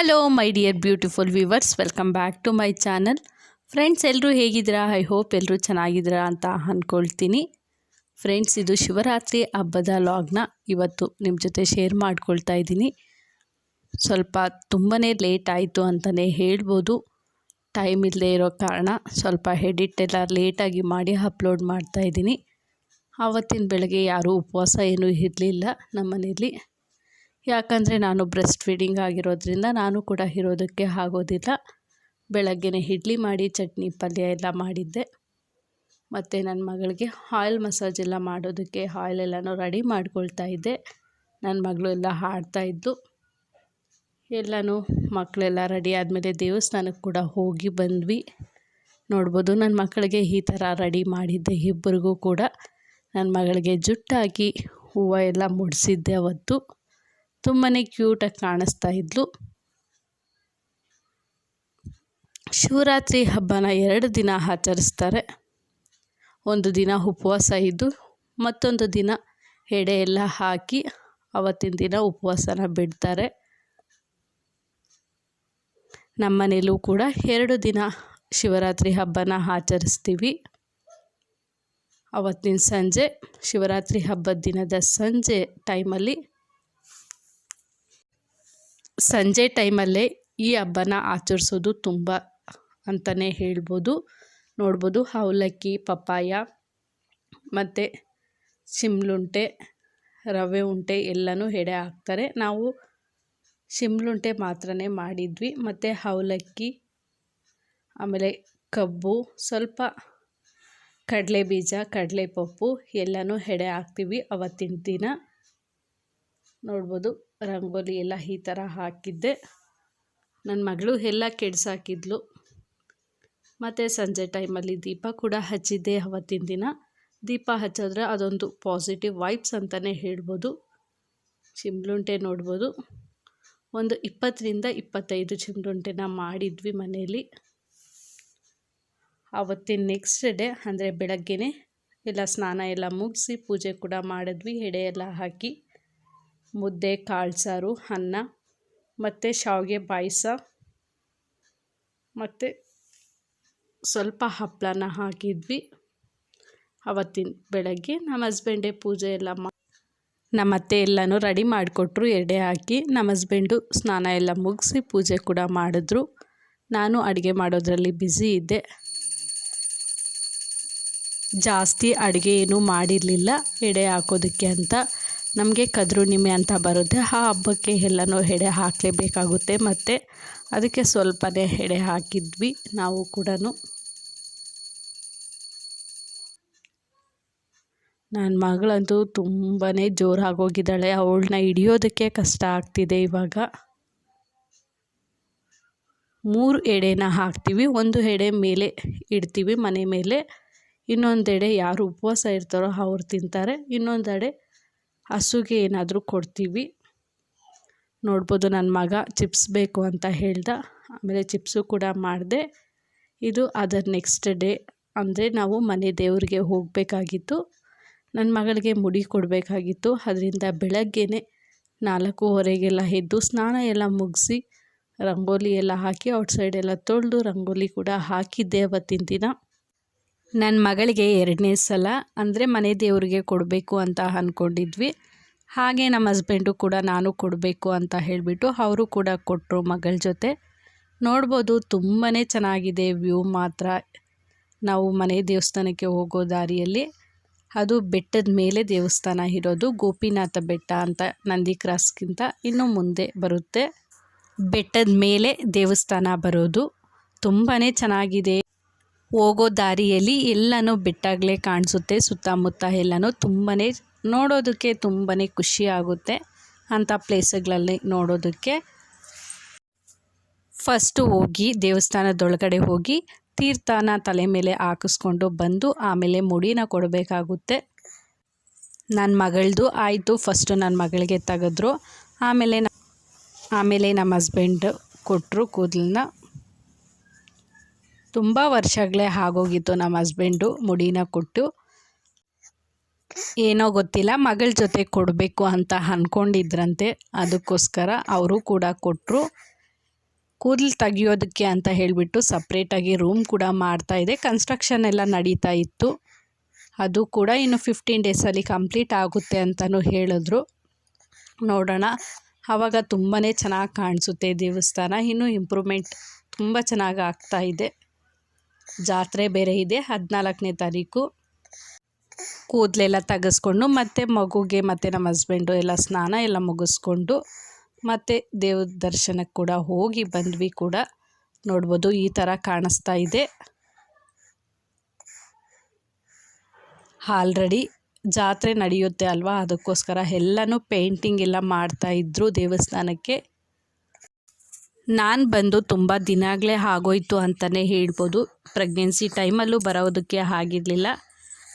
Hello my dear beautiful viewers welcome back to my channel friends ಎಲ್ಲರೂ ಹೇಗಿದ್ದೀರಾ? I hope ಎಲ್ಲರೂ ಚೆನ್ನಾಗಿದ್ದೀರಾ ಅಂತ ಅಂದ್ಕೊಳ್ತೀನಿ ಫ್ರೆಂಡ್ಸ್ ಇದು ಶಿವರಾತ್ರಿ ಹಬ್ಬದ ಲಾಗ್ನ ಇವತ್ತು ನಿಮ್ಮ ಜೊತೆ ಶೇರ್ ಮಾಡ್ಕೊಳ್ತಾ ಇದ್ದೀನಿ. ಸ್ವಲ್ಪ ತುಂಬಾ ಲೇಟ್ ಆಯಿತು ಅಂತಲೇ ಹೇಳ್ಬೋದು. ಟೈಮ್ ಇಲ್ಲದೆ ಇರೋ ಕಾರಣ ಸ್ವಲ್ಪ ಎಡಿಟ್ ಎಲ್ಲ ಲೇಟಾಗಿ ಮಾಡಿ ಅಪ್ಲೋಡ್ ಮಾಡ್ತಾ ಇದ್ದೀನಿ. ಆವತ್ತಿನ ಬೆಳಗ್ಗೆ ಯಾರೂ ಉಪವಾಸ ಏನೂ ಇರಲಿಲ್ಲ ನಮ್ಮ ಮನೇಲಿ ಯಾಕಂದರೆ ನಾನು ಬ್ರೆಸ್ಟ್ ಫೀಡಿಂಗ್ ಆಗಿರೋದ್ರಿಂದ ನಾನು ಕೂಡ ಇರೋದಕ್ಕೆ ಆಗೋದಿಲ್ಲ. ಬೆಳಗ್ಗೆನೇ ಇಡ್ಲಿ ಮಾಡಿ, ಚಟ್ನಿ, ಪಲ್ಯ ಎಲ್ಲ ಮಾಡಿದ್ದೆ. ಮತ್ತು ನನ್ನ ಮಗಳಿಗೆ ಆಯಿಲ್ ಮಸಾಜ್ ಎಲ್ಲ ಮಾಡೋದಕ್ಕೆ ಆಯಿಲ್ ಎಲ್ಲನೂ ರೆಡಿ ಮಾಡ್ಕೊಳ್ತಾ ಇದ್ದೆ. ನನ್ನ ಮಗಳು ಎಲ್ಲ ಇದ್ದು, ಎಲ್ಲನೂ ಮಕ್ಕಳೆಲ್ಲ ರೆಡಿ ಆದಮೇಲೆ ದೇವಸ್ಥಾನಕ್ಕೆ ಕೂಡ ಹೋಗಿ ಬಂದ್ವಿ. ನೋಡ್ಬೋದು ನನ್ನ ಮಕ್ಕಳಿಗೆ ಈ ಥರ ರೆಡಿ ಮಾಡಿದ್ದೆ ಇಬ್ಬರಿಗೂ ಕೂಡ. ನನ್ನ ಮಗಳಿಗೆ ಜುಟ್ಟಾಗಿ ಹೂವು ಎಲ್ಲ ಮುಡಿಸಿದ್ದೆ ಅವತ್ತು. ತುಂಬಾ ಕ್ಯೂಟಾಗಿ ಕಾಣಿಸ್ತಾ ಇದ್ಲು. ಶಿವರಾತ್ರಿ ಹಬ್ಬನ ಎರಡು ದಿನ ಆಚರಿಸ್ತಾರೆ. ಒಂದು ದಿನ ಉಪವಾಸ ಇದ್ದು, ಮತ್ತೊಂದು ದಿನ ಎಡೆ ಎಲ್ಲ ಹಾಕಿ ಅವತ್ತಿನ ದಿನ ಉಪವಾಸನ ಬಿಡ್ತಾರೆ. ನಮ್ಮನೇಲೂ ಕೂಡ ಎರಡು ದಿನ ಶಿವರಾತ್ರಿ ಹಬ್ಬನ ಆಚರಿಸ್ತೀವಿ. ಅವತ್ತಿನ ಸಂಜೆ, ಶಿವರಾತ್ರಿ ಹಬ್ಬದ ದಿನದ ಸಂಜೆ ಟೈಮಲ್ಲಿ ಸಂಜೆ ಟೈಮಲ್ಲೇ ಈ ಹಬ್ಬನ ಆಚರಿಸೋದು ತುಂಬ ಅಂತಲೇ ಹೇಳ್ಬೋದು. ನೋಡ್ಬೋದು ಅವಲಕ್ಕಿ, ಪಪ್ಪಾಯ ಮತ್ತು ಶಿಮ್ಲುಂಟೆ, ರವೆ ಉಂಟೆ ಎಲ್ಲನೂ ಎಡೆ ಹಾಕ್ತಾರೆ. ನಾವು ಶಿಮ್ಲುಂಟೆ ಮಾತ್ರನೇ ಮಾಡಿದ್ವಿ. ಮತ್ತು ಅವಲಕ್ಕಿ, ಆಮೇಲೆ ಕಬ್ಬು, ಸ್ವಲ್ಪ ಕಡಲೆ ಬೀಜ ಕಡಲೆ ಪಪ್ಪು ಎಲ್ಲನೂ ಎಡೆ ಹಾಕ್ತೀವಿ ಅವತ್ತಿನ ದಿನ. ನೋಡ್ಬೋದು ರಂಗೋಲಿ ಎಲ್ಲ ಈ ಥರ ಹಾಕಿದ್ದೆ. ನನ್ನ ಮಗಳು ಎಲ್ಲ ಕೆಡ್ಸಾಕಿದ್ಲು ಮತ್ತು ಸಂಜೆ ಟೈಮಲ್ಲಿ ದೀಪ ಕೂಡ ಹಚ್ಚಿದ್ದೆ ಅವತ್ತಿನ ದಿನ. ದೀಪ ಹಚ್ಚಿದ್ರೆ ಅದೊಂದು ಪಾಸಿಟಿವ್ ವೈಬ್ಸ್ ಅಂತಲೇ ಹೇಳ್ಬೋದು. ಚಿಮ್ಲುಂಟೆ ನೋಡ್ಬೋದು. ಒಂದು ಇಪ್ಪತ್ತರಿಂದ ಇಪ್ಪತ್ತೈದು ಚಿಮ್ಲುಂಟೆನ ಮಾಡಿದ್ವಿ ಮನೆಯಲ್ಲಿ ಆವತ್ತಿನ ನೆಕ್ಸ್ಟ್ ಡೇ ಅಂದರೆ ಬೆಳಗ್ಗೆನೇ ಎಲ್ಲ ಸ್ನಾನ ಎಲ್ಲ ಮುಗಿಸಿ ಪೂಜೆ ಕೂಡ ಮಾಡಿದ್ವಿ, ಎಡೆ ಎಲ್ಲ ಹಾಕಿ. ಮುದ್ದೆ ಕಾಳು ಸಾರು ಅನ್ನ, ಮತ್ತು ಶಾವಿಗೆ ಪಾಯಸ, ಮತ್ತು ಸ್ವಲ್ಪ ಹಪ್ಪಳನ ಹಾಕಿದ್ವಿ. ಅವತ್ತಿನ ಬೆಳಗ್ಗೆ ನಮ್ಮ ಹಸ್ಬೆಂಡೇ ಪೂಜೆ ಎಲ್ಲ ಮಾ ನಮ್ಮ ಅತ್ತೆ ಎಲ್ಲನೂ ರೆಡಿ ಮಾಡಿಕೊಟ್ರು, ಎಡೆ ಹಾಕಿ. ನಮ್ಮ ಹಸ್ಬೆಂಡು ಸ್ನಾನ ಎಲ್ಲ ಮುಗಿಸಿ ಪೂಜೆ ಕೂಡ ಮಾಡಿದ್ರು. ನಾನು ಅಡುಗೆ ಮಾಡೋದ್ರಲ್ಲಿ ಬ್ಯುಸಿ ಇದ್ದೆ. ಜಾಸ್ತಿ ಅಡುಗೆ ಏನೂ ಮಾಡಿರಲಿಲ್ಲ, ಎಡೆ ಹಾಕೋದಕ್ಕೆ ಅಂತ. ನಮಗೆ ಕದ್ರುಣಿಮೆ ಅಂತ ಬರುತ್ತೆ. ಆ ಹಬ್ಬಕ್ಕೆ ಎಲ್ಲನೂ ಎಡೆ ಹಾಕಲೇಬೇಕಾಗುತ್ತೆ. ಮತ್ತು ಅದಕ್ಕೆ ಸ್ವಲ್ಪನೇ ಎಡೆ ಹಾಕಿದ್ವಿ. ನಾವು ಕೂಡ ನನ್ನ ಮಗಳಂತೂ ತುಂಬಾ ಜೋರಾಗೋಗಿದ್ದಾಳೆ. ಅವಳನ್ನ ಹಿಡಿಯೋದಕ್ಕೆ ಕಷ್ಟ ಆಗ್ತಿದೆ ಇವಾಗ. ಮೂರು ಎಡೆನ ಹಾಕ್ತೀವಿ. ಒಂದು ಎಡೆ ಮೇಲೆ ಇಡ್ತೀವಿ ಮನೆ ಮೇಲೆ. ಇನ್ನೊಂದೆಡೆ ಯಾರು ಉಪವಾಸ ಇರ್ತಾರೋ ಅವ್ರು ತಿಂತಾರೆ. ಇನ್ನೊಂದೆಡೆ ಹಸುಗೆ ಏನಾದರೂ ಕೊಡ್ತೀವಿ. ನೋಡ್ಬೋದು ನನ್ನ ಮಗ ಚಿಪ್ಸ್ ಬೇಕು ಅಂತ ಹೇಳ್ದ. ಆಮೇಲೆ ಚಿಪ್ಸು ಕೂಡ ಮಾಡಿದೆ. ಇದು ಅದರ ನೆಕ್ಸ್ಟ್ ಡೇ ಅಂದರೆ ನಾವು ಮನೆ ದೇವರಿಗೆ ಹೋಗಬೇಕಾಗಿತ್ತು. ನನ್ನ ಮಗಳಿಗೆ ಮುಡಿ ಕೊಡಬೇಕಾಗಿತ್ತು. ಅದರಿಂದ ಬೆಳಗ್ಗೆನೇ ನಾಲ್ಕೂವರೆಗೆಲ್ಲ ಎದ್ದು ಸ್ನಾನ ಎಲ್ಲ ಮುಗಿಸಿ ರಂಗೋಲಿ ಎಲ್ಲ ಹಾಕಿ ಔಟ್ಸೈಡೆಲ್ಲ ತೊಳೆದು ರಂಗೋಲಿ ಕೂಡ ಹಾಕಿದ್ದೆ ಅವತ್ತಿನ ದಿನ ನನ್ನ ಮಗಳಿಗೆ ಎರಡನೇ ಸಲ ಅಂದರೆ ಮನೆ ದೇವರಿಗೆ ಕೊಡಬೇಕು ಅಂತ ಅಂದ್ಕೊಂಡಿದ್ವಿ ಹಾಗೆ ನಮ್ಮ ಹಸ್ಬೆಂಡು ಕೂಡ ನಾನು ಕೊಡಬೇಕು ಅಂತ ಹೇಳಿಬಿಟ್ಟು ಅವರು ಕೂಡ ಕೊಟ್ಟರು ಮಗಳ ಜೊತೆ. ನೋಡ್ಬೋದು ತುಂಬಾ ಚೆನ್ನಾಗಿದೆ ವ್ಯೂ ಮಾತ್ರ. ನಾವು ಮನೆ ದೇವಸ್ಥಾನಕ್ಕೆ ಹೋಗೋ ದಾರಿಯಲ್ಲಿ ಅದು ಬೆಟ್ಟದ ಮೇಲೆ ದೇವಸ್ಥಾನ ಇರೋದು ಗೋಪಿನಾಥ ಬೆಟ್ಟ ಅಂತ ನಂದಿ ಕ್ರಾಸ್ಗಿಂತ ಇನ್ನೂ ಮುಂದೆ ಬರುತ್ತೆ. ಬೆಟ್ಟದ ಮೇಲೆ ದೇವಸ್ಥಾನ ಬರೋದು ತುಂಬಾ ಚೆನ್ನಾಗಿದೆ. ಹೋಗೋ ದಾರಿಯಲ್ಲಿ ಎಲ್ಲನೂ ಬೆಟ್ಟಾಗಲೇ ಕಾಣಿಸುತ್ತೆ. ಸುತ್ತಮುತ್ತ ಎಲ್ಲನೂ ತುಂಬಾ ನೋಡೋದಕ್ಕೆ ತುಂಬಾ ಖುಷಿ ಆಗುತ್ತೆ ಅಂಥ ಪ್ಲೇಸ್ಗಳಲ್ಲಿ ನೋಡೋದಕ್ಕೆ. ಫಸ್ಟು ಹೋಗಿ ದೇವಸ್ಥಾನದೊಳಗಡೆ ಹೋಗಿ ತೀರ್ಥನ ತಲೆ ಮೇಲೆ ಹಾಕಿಸ್ಕೊಂಡು ಬಂದು ಆಮೇಲೆ ಮುಡಿನ ಕೊಡಬೇಕಾಗುತ್ತೆ. ನನ್ನ ಮಗಳದು ಆಯಿತು, ಫಸ್ಟು ನನ್ನ ಮಗಳಿಗೆ ತೆಗೆದ್ರು. ಆಮೇಲೆ ಆಮೇಲೆ ನಮ್ಮ ಹಸ್ಬೆಂಡ್ ಕೊಟ್ಟರು ಕೂದಲನ್ನ. ತುಂಬ ವರ್ಷಗಳೇ ಆಗೋಗಿತ್ತು ನಮ್ಮ ಹಸ್ಬೆಂಡು ಮುಡಿನ ಕೊಟ್ಟು. ಏನೋ ಗೊತ್ತಿಲ್ಲ, ಮಗಳ ಜೊತೆ ಕೊಡಬೇಕು ಅಂತ ಅಂದ್ಕೊಂಡಿದ್ರಂತೆ ಅದಕ್ಕೋಸ್ಕರ ಅವರು ಕೂಡ ಕೊಟ್ಟರು ಕೂದಲು ತೆಗಿಯೋದಕ್ಕೆ ಅಂತ ಹೇಳಿಬಿಟ್ಟು ಸಪ್ರೇಟಾಗಿ ರೂಮ್ ಕೂಡ ಮಾಡ್ತಾ ಇದೆ. ಕನ್ಸ್ಟ್ರಕ್ಷನ್ ಎಲ್ಲ ನಡೀತಾ ಇತ್ತು. ಅದು ಕೂಡ ಇನ್ನು ಫಿಫ್ಟೀನ್ ಡೇಸಲ್ಲಿ ಕಂಪ್ಲೀಟ್ ಆಗುತ್ತೆ ಅಂತಲೂ ಹೇಳಿದ್ರು. ನೋಡೋಣ ಆವಾಗ ತುಂಬಾ ಚೆನ್ನಾಗಿ ಕಾಣಿಸುತ್ತೆ ದೇವಸ್ಥಾನ. ಇನ್ನೂ ಇಂಪ್ರೂವ್ಮೆಂಟ್ ತುಂಬ ಚೆನ್ನಾಗಿ ಆಗ್ತಾ ಇದೆ. ಜಾತ್ರೆ ಬೇರೆ ಇದೆ, ಹದಿನಾಲ್ಕನೇ ತಾರೀಕು. ಕೂದಲೆಲ್ಲ ತೆಗೆಸ್ಕೊಂಡು ಮತ್ತು ಮಗುಗೆ ಮತ್ತು ನಮ್ಮ ಹಸ್ಬೆಂಡು ಎಲ್ಲ ಸ್ನಾನ ಎಲ್ಲ ಮುಗಿಸ್ಕೊಂಡು ಮತ್ತು ದೇವ್ರ ದರ್ಶನಕ್ಕೆ ಕೂಡ ಹೋಗಿ ಬಂದ್ವಿ ಕೂಡ. ನೋಡ್ಬೋದು ಈ ಥರ ಕಾಣಿಸ್ತಾ ಇದೆ. ಆಲ್ರೆಡಿ ಜಾತ್ರೆ ನಡೆಯುತ್ತೆ ಅಲ್ವಾ? ಅದಕ್ಕೋಸ್ಕರ ಎಲ್ಲನೂ ಪೇಂಟಿಂಗ್ ಎಲ್ಲ ಮಾಡ್ತಾಯಿದ್ರು ದೇವಸ್ಥಾನಕ್ಕೆ. ನಾನು ಬಂದು ತುಂಬ ದಿನಾಗಲೇ ಆಗೋಯ್ತು ಅಂತಲೇ ಹೇಳ್ಬೋದು. ಪ್ರೆಗ್ನೆನ್ಸಿ ಟೈಮಲ್ಲೂ ಬರೋದಕ್ಕೆ ಆಗಿರಲಿಲ್ಲ.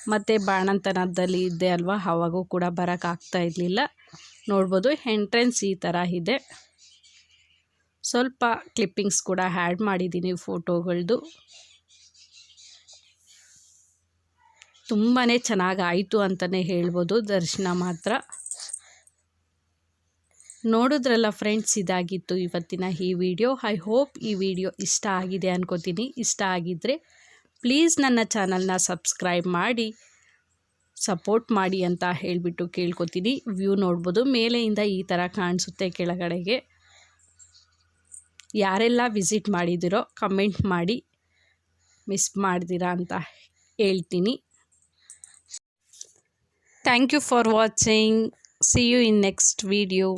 ಮತ್ತು ಬಾಣಂತನದಲ್ಲಿ ಇದ್ದೆ ಅಲ್ವಾ? ಆವಾಗೂ ಕೂಡ ಬರೋಕ್ಕಾಗ್ತಾ ಇರಲಿಲ್ಲ. ನೋಡ್ಬೋದು ಎಂಟ್ರೆನ್ಸ್ ಈ ಥರ ಇದೆ. ಸ್ವಲ್ಪ ಕ್ಲಿಪ್ಪಿಂಗ್ಸ್ ಕೂಡ ಆ್ಯಡ್ ಮಾಡಿದ್ದೀನಿ ಫೋಟೋಗಳದ್ದು ತುಂಬಾ ಚೆನ್ನಾಗಾಯಿತು ಅಂತಲೇ ಹೇಳ್ಬೋದು, ದರ್ಶನ ಮಾತ್ರ. ನೋಡಿದ್ರಲ್ಲ ಫ್ರೆಂಡ್ಸ್ ಇದಾಗಿತ್ತು ಇವತ್ತಿನ ಈ ವಿಡಿಯೋ ಐ ಹೋಪ್ ಈ ವಿಡಿಯೋ ಇಷ್ಟ ಆಗಿದೆ ಅನ್ಕೋತೀನಿ. ಇಷ್ಟ ಆಗಿದ್ದರೆ ಪ್ಲೀಸ್ ನನ್ನ ಚಾನಲ್ನ ಸಬ್ಸ್ಕ್ರೈಬ್ ಮಾಡಿ ಸಪೋರ್ಟ್ ಮಾಡಿ ಅಂತ ಹೇಳಿಬಿಟ್ಟು ಕೇಳ್ಕೊತೀನಿ. ವ್ಯೂ ನೋಡ್ಬೋದು. ಮೇಲೆಯಿಂದ ಈ ಥರ ಕಾಣಿಸುತ್ತೆ ಕೆಳಗಡೆಗೆ. ಯಾರೆಲ್ಲ ವಿಸಿಟ್ ಮಾಡಿದಿರೋ ಕಮೆಂಟ್ ಮಾಡಿ ಮಿಸ್ ಮಾಡ್ದಿರಾ ಅಂತ ಹೇಳ್ತೀನಿ. Thank you for watching see you in next video